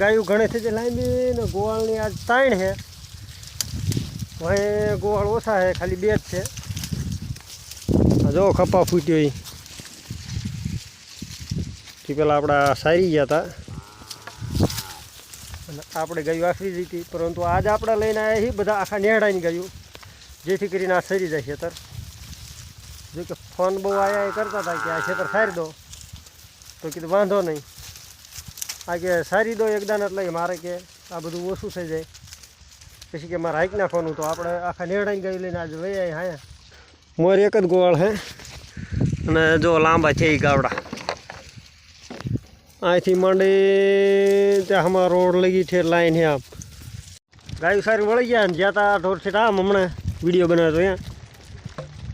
ગાયું ઘણેથી જે લાંબી ને ગોવાળની આજ ત્રણ છે. હવે ગોવાળ ઓછા છે, ખાલી બે જ છે. જો ખપ્પા ફૂટ્યો એ પેલા આપણા સારી ગયા હતા અને આપણે ગાયું આખરી દીધી પરંતુ આજ આપણે લઈને આવ્યા છીએ, બધા આખા નેહડાઈને ગયું. જેથી કરીને આ સરી જાય ખેતર. જો ફોન બહુ આવ્યા એ કરતા હતા કે આ ખેતર સારી દો. તો કીધું વાંધો નહીં. આ કે સારી દો એકદાન એટલે મારે કે આ બધું ઓછું થઈ જાય. પછી કે મારે હાઈક નાખવાનું તો આપણે આખા નેડાઈ ગાયું લઈને આજે લઈ આવી હા મોર એક જ ગોવાળ હે. અને જો લાંબા છે એ ગાવડા. અહીંથી માંડી ત્યાં અમારા રોડ લગી છે, લાઈન છે આમ. ગાયું સારી વળી ગયા જ્યાં તા ઢોર છે આમ હમણાં વીડિયો બનાવ્યો અહીંયા.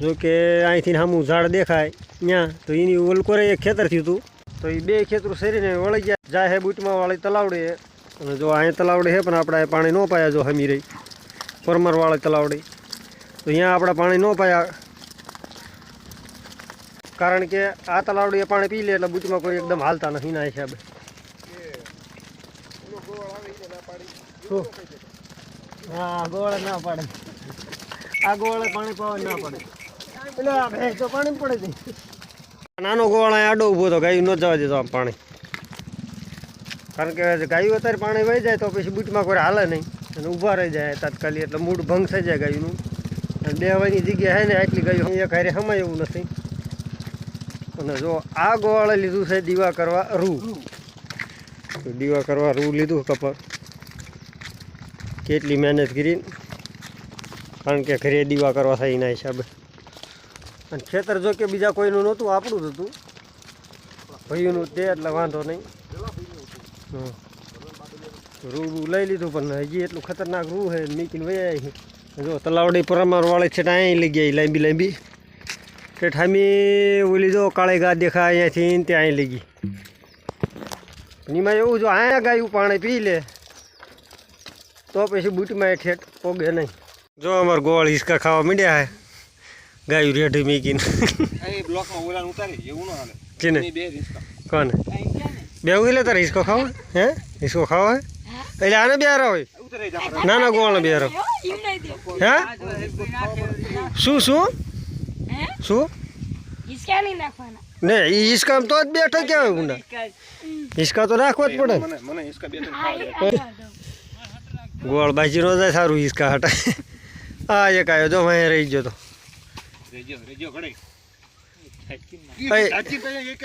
જો કે અહીંથી સામું ઝાડ દેખાય ત્યાં તો એની ઓલકોરે એક ખેતર થયું હતું. તો એ બે ખેતરું સરીને વળી ગયા. જાય હે બૂટમાં વાળી તલાવડે અને જો અહીંયા તલાવડે છે પણ આપણે પાણી ન પાયા જો હમી રહી. પરમર વાળી તલાવડી. તો અહીંયા આપણે પાણી ન પાયા. કારણ કે આ તલાવડીએ પાણી પી લે એટલે બૂટમાં કોઈ એકદમ હાલતા નથી, ના હિસાબે? હા ગોળ ના પડે. આ ગોળે પાણી પાવા ના પડે. એટલે પાણી પડે નાનો ગોળ આડો ઊભો તો ગાયું ન જવા દેતો આમ પાણી. કારણ કે ગાયું અત્યારે પાણી વહી જાય તો પછી બૂટમાં કોઈ હાલે નહીં. અને ઊભા રહી જાય તાત્કાલિક, એટલે મૂડ ભંગ થઈ જાય ગાયનું. અને બે હવાની જગ્યા હે ને, આટલી ગાયું એક હારે હમાય એવું નથી. અને જો આ ગોવાળે લીધું છે દીવા કરવા રૂ. દીવા કરવા રૂ લીધું કપર કેટલી મહેનત કરી. કારણ કે ઘરે દીવા કરવા થાય એના હિસાબે. અને ખેતર જો કે બીજા કોઈનું નહોતું, આપણું જ હતું. ભાઈનું તે એટલે વાંધો નહીં. રૂ લઈ લીધું, પણ હજી એટલું ખતરનાક રૂ હે નીકળીને આવી જો તલાવડી પરમાર વાળે છે અહીં લઈ ગયા લાંબી લાંબી. તે ઠામી ઓલી જો કાળે ગા દેખાય અહીંયાથી ત્યાં અહીં લઈ ગઈ. એમાં એવું જો અહીંયા ગાયું પાણી પી લે, તો પછી બૂટમાં ઠેઠ પોગે નહીં. જો અમારે ગોળ હિસકા ખાવા માંડ્યા હે. ગાયું રેઠી મીકીને એ બ્લોકમાં ઓલાને ઉતારી એવું ન હાલે. કેને બે રિસ્કા. કોને? બે ઉગી લે તારે હિસકો ખાવ? હે? હિસકો ખાવા? હે એટલે આને બે હોય. ના ના નાના ગોળને બે હે? શું શું? શું? ને ઈ હિસકામ તો જ બેઠો ક્યાં હોય ગુંડા? હિસકા તો રાખવા જ પડે. હિસ્કા. ગોળ બાજી નો જાય સારું હિસકા હટાય. આ એક આવ્યો જો અહીં રહી ગયો તો. રેજો રેજો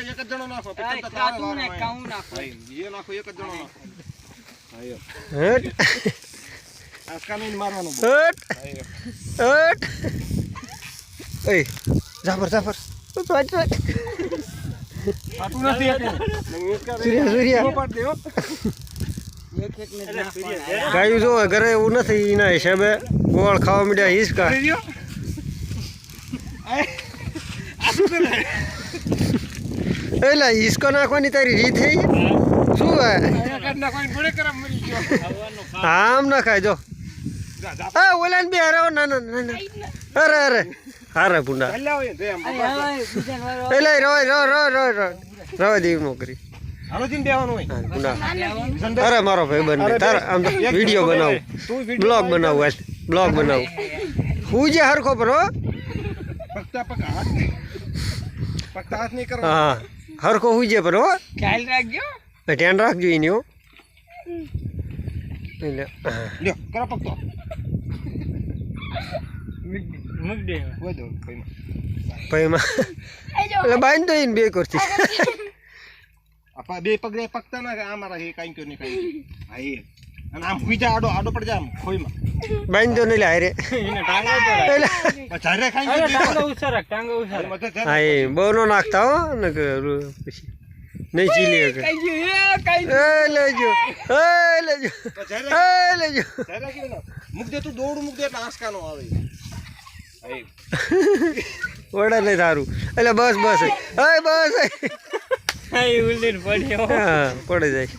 એક જ જણો નાખો. નાખો. એક જ જણો નાખો. મારવાનું જાફર જાફર. ગાયું જો ઘરે એવું નથી એના હિસાબે ગોળ ખાવા મીડ્યા હિસકા? એટલે હિસકો નાખવાની તારી રીત થઈ શું. આમ ના ખાય જો. ઓલા ને બે હારે ના ના ના અરે અરે. હારે ભૂંડા એલા રો રો રો રો રો રવા દેવી નોકરી અરે મારો ભાઈ બન તારા આમ વીડિયો બનાવું. બ્લોગ બનાવું. બ્લોગ બનાવું. હું જે હરખો પર હો પગતા પગ હાથ પગતા હાથ નહીં કરો હા હરખો હું જે પર હો. ખ્યાલ રાખજો. ધ્યાન રાખજો એની હો. એટલે હા. લ્યો કરો પગતો મૂક દે હોય દો ભાઈમાં. ભાઈ એમાં એટલે બાઈન તો એને બે કરતી. બે પગ પગતા ના આ મારા એ કાંઈ કયો નહીં કાંઈ હા. એ અને આમ હુઈ જા આડો આડો પડી જા આમ ખોઈમાં. બાંધ તો નહીં લે હારે. એને ટાંગો એટલે પણ જ્યારે અરે ટાંગો ઉછરક ટાંગો ઉછરક હા એ બહુ નાખતા હો ને પછી. નહીં ચીલી કે કઈ ગયું એ કઈ એ લેજો એ લેજો એ લેજો મૂક દે તું દોડું મૂક દે એટલે આંસકા આવે. ઓડા નહીં સારું એટલે બસ બસ. એ બસ. એ. એ ઉલડીન પડ્યો. હા પડી જાય.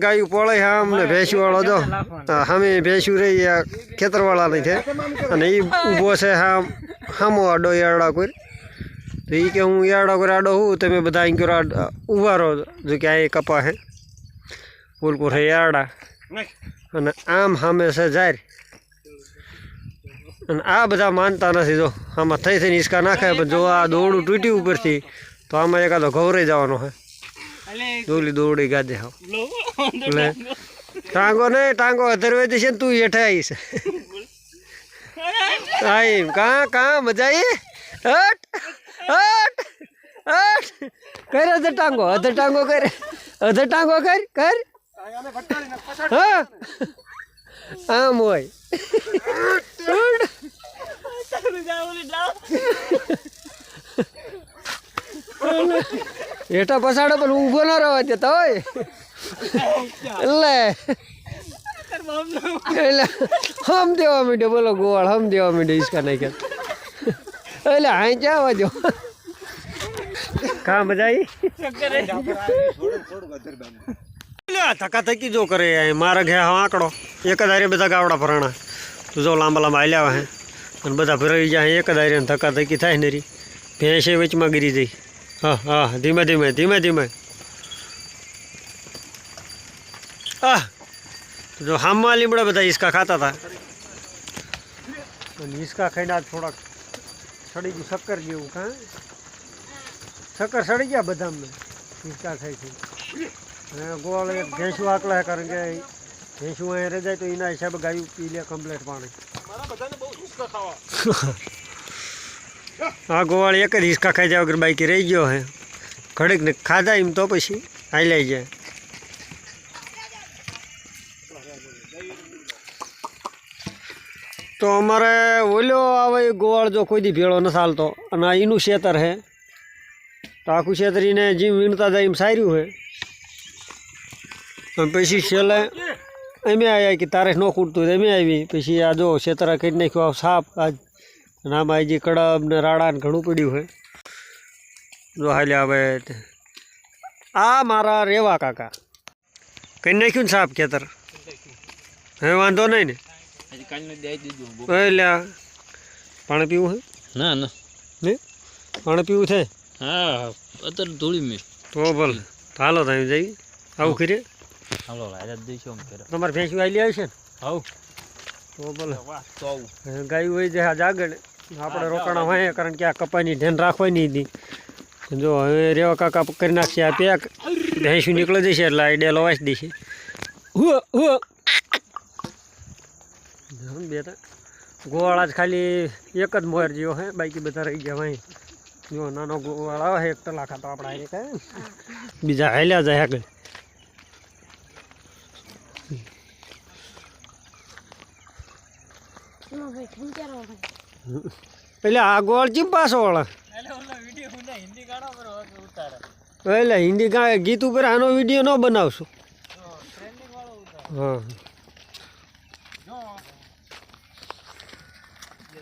ગયો પડે આમ ને ભેંસું વાળો જો સામે ભેંસું રહી આ ખેતરવાળા નહીં છે. અને એ ઊભો છે આમ હામો આડો યારડા કોઈ. તો એ કે હું યારડા કોઈ આડો હું તમે બધા અહીં કરો ઊભા રહો જો કે આ એ કપા હે પુલપુર હે યારડા. અને આમ સામે છે જાર અને આ બધા માનતા નથી જો. આમાં થઈ થઈને હિંચકા નાખે પણ જો આ દોરડું તૂટ્યું ઉપરથી તો આમાં એકાદો ઘવરાઈ જવાનો હે. અલે. દોલી દોરડી ગાદે હા લો ટાંગો નહીં ટાંગો અધરવે છે ને તું હેઠે આવીશ. હા કા કાં કાં મજા આવી હટ હટ હટ. કર અધર ટાંગો અધર ટાંગો કર અધર ટાંગો કર કર. હા. આમ હોય. હેઠા પસાડો પણ ઊભો ના રહેવા દેતા હોય. એટલે એટલે હમ દેવા માંડ્યો, બોલો ગોવાળ, હમ દેવા માંડ્યો ઈસકા નાખ્યા એટલે હાઈ જાવા દો કા મજા આવી ચક્કર આવી. થોડુંક થોડુંક અધર બાંધો. ધક્કા થકી જો કરે, મારા ઘે હા આંકડો. એક જ હારે બધા ગાવડા ભરાણા. તું જો લાંબા લાંબા હાલ્યા હે અને બધા ભરાઈ જાય એક હારે ધક્કા થકી થાય ને રી. ભેંસે વચમાં ગીરી જઈ હા હા, ધીમે ધીમે ધીમે ધીમે. આહ! જો હામમાં લીમડા બધા હિસકા ખાતા હતા અને હિસકા ખાઈને આજ થોડાક સડી ગયું, શક્કર જેવું કાં શક્કર સડી ગયા બધામાં ખાઈ છે અને ગોળ એક ભેંસું આકલા કારણ કે ભેંસું અહીંયા રહી જાય તો એના હિસાબે ગાયું પી લે કમ્પ્લેટ પાણી. આ ગોવાળ એક જ હિસકા ખાઈ જાય વગર બાઈકી રહી ગયો હે. ઘડીક ને ખાધા એમ તો પછી હાલ્યાઈ જાય. તો અમારે ઓલ્યો આવે ગોવાળ જો કોઈ દી ભેળો ન ચાલતો. અને આ એનું ખેતર હે. તો આખું ખેતર એને જીમ વીણતા જાય એમ સાર્યું હે. અને પછી છેલ્લે અમે આવ્યા કે તારે ન ખૂટતું અમે આવી. પછી આ જો ખેતરા કરી નાખ્યું આ સાપ આજ નામાં હજી કડબ ને રાડા ને ઘણું પડ્યું હોય. જો હાલ્યા હવે આ મારા રેવા કાકા. કરી નાખ્યું ને સાપ ખેતર? હવે વાંધો નહીં ને? એટલે પાણી પીવું હે? ના ના. ને પાણી પીવું છે? હા અત્યારે ધૂળી મેં. તો ભલે. હાલો તમે જઈ. આવું ખીરે હાલો હાજર દઈશું આમ કરે. તમારે ભેંસું આવેલી આવી છે ને? આવ તો ભલે. તો ગાયું હોય જાય આજ આગળ. આપણે રોકાણા હોય કારણ કે આ કપાની ધ્યાન રાખવાની હતી. જો હવે રેવા કાકા કરી નાખશે આ પેક. ભેંસું નીકળી જશે એટલે આ ડેલો વાંચી દેશે. બે ગોવાળા જ ખાલી એક જ મોર જેવો હે બાકી બધા રહી ગયા ભાઈ જો નાનો ગોવાળા આવે એક તલાખા ખાતો આપણે બીજા હેલ્યા જાય આગળ. એટલે આ ગોળ ચીમ પાછો વાળા. એટલે હિન્દી ગીત ઉપર આનો વીડિયો ન બનાવશો. હા.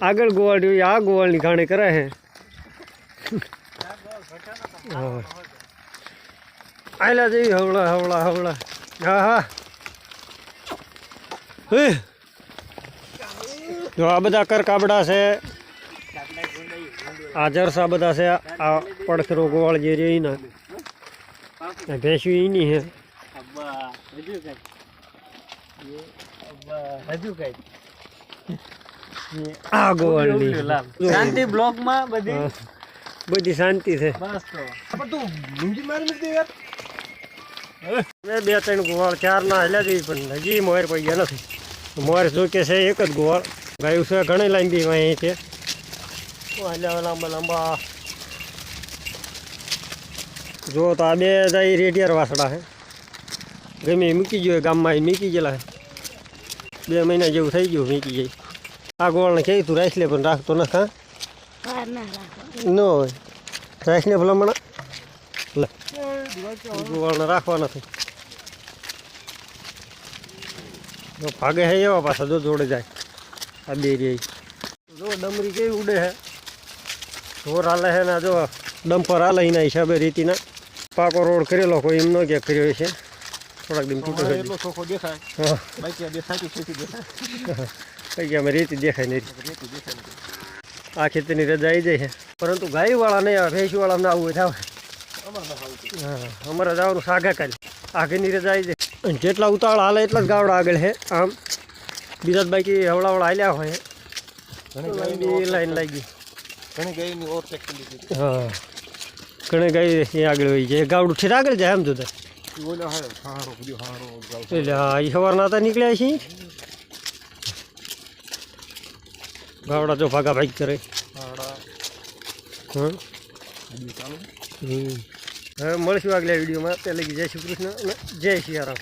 આગળ ગોવાળ આ ગોવાળની ઘાણી કરે છે હા. આયલા જેવી હવળા હવળા હવળા. હા હા. હે. જો આ બધા કરકાબડા છે. આ જરસા બધા છે. આ પડખરો ગોવાળ જે રહી ના આ ભેંસું એની છે. હજુ કઈ આ ગોવાળની શાંતિ બ્લોક બધી. બધી શાંતિ છે. બસ તો. તું લુંગી મારી યાર. મેં બે ત્રણ ગોવાળ ચાર ના હેલા જઈ પણ હજી મોર પડી ગયા નથી. મોર જો કે છે? એક જ ગોવાળ. ગાયું છે ઘણી લાંબી અહીં છે. લાંબા લાંબા. જો તો આ બે જાય રેડિયર વાસડા છે. ગમે એ મૂકી ગયો ગામમાં એ મૂકી ગયેલા છે. બે મહિના જેવું થઈ ગયું મૂકી જાય આ ગોળને કહે તું રાખ લે પણ રાખતો ન ખા ન હોય. રાખ ને ભલામણા લે. ગોળને રાખવા નથી. ભાગે હે એવા પાછા જો જોડે જાય. આ બે રે જો ડમરી કેવી ઉડે હે? ઢોર હાલે છે ને જો ડમ્પર હાલે એના હિસાબે રીતિના. પાકો રોડ કરેલો કોઈ એમ ન કે કર્યો છે. થોડાક દિન તૂટે એટલો ચોખ્ખો દેખાય. હા. બાકી આ ખેતી દેખાય. ગયા અમે રેતી દેખાય નહીં રેતી દેખાય આ ખેતીની રજા આવી જાય છે. પરંતુ ગાયવાળા નહીં આવે ભેંસવાળા ના આવું આવે. હા અમારે જવાનું સાગા કાલ. આગળની રજા આવી જાય. જેટલા ઉતાળ હાલે એટલા જ ગાવડા આગળ છે. આમ બીજા જ બાકી હવળાવળા હાલ્યા હોય. લાંબી લાઈન લાગી. ઘણી ગાયની ઓવરટેક કરી લીધી. હા. ઘણે ગાય એ આગળ હોય છે ગાવડું ઠેર આગળ જાય એમ તો તાર. ઓલો હારો હારો બીજો હારો ગાવ એટલે હા એ સવારના હતા નીકળ્યા છીએ ગાવડા જો ભાગા ભાગ કરે. હાડા. હા બીજું ચાલુ? હમ. હવે મળશું આગલા વિડીયોમાં. ત્યાં લગી જય શ્રી કૃષ્ણ અને જય સિયારામ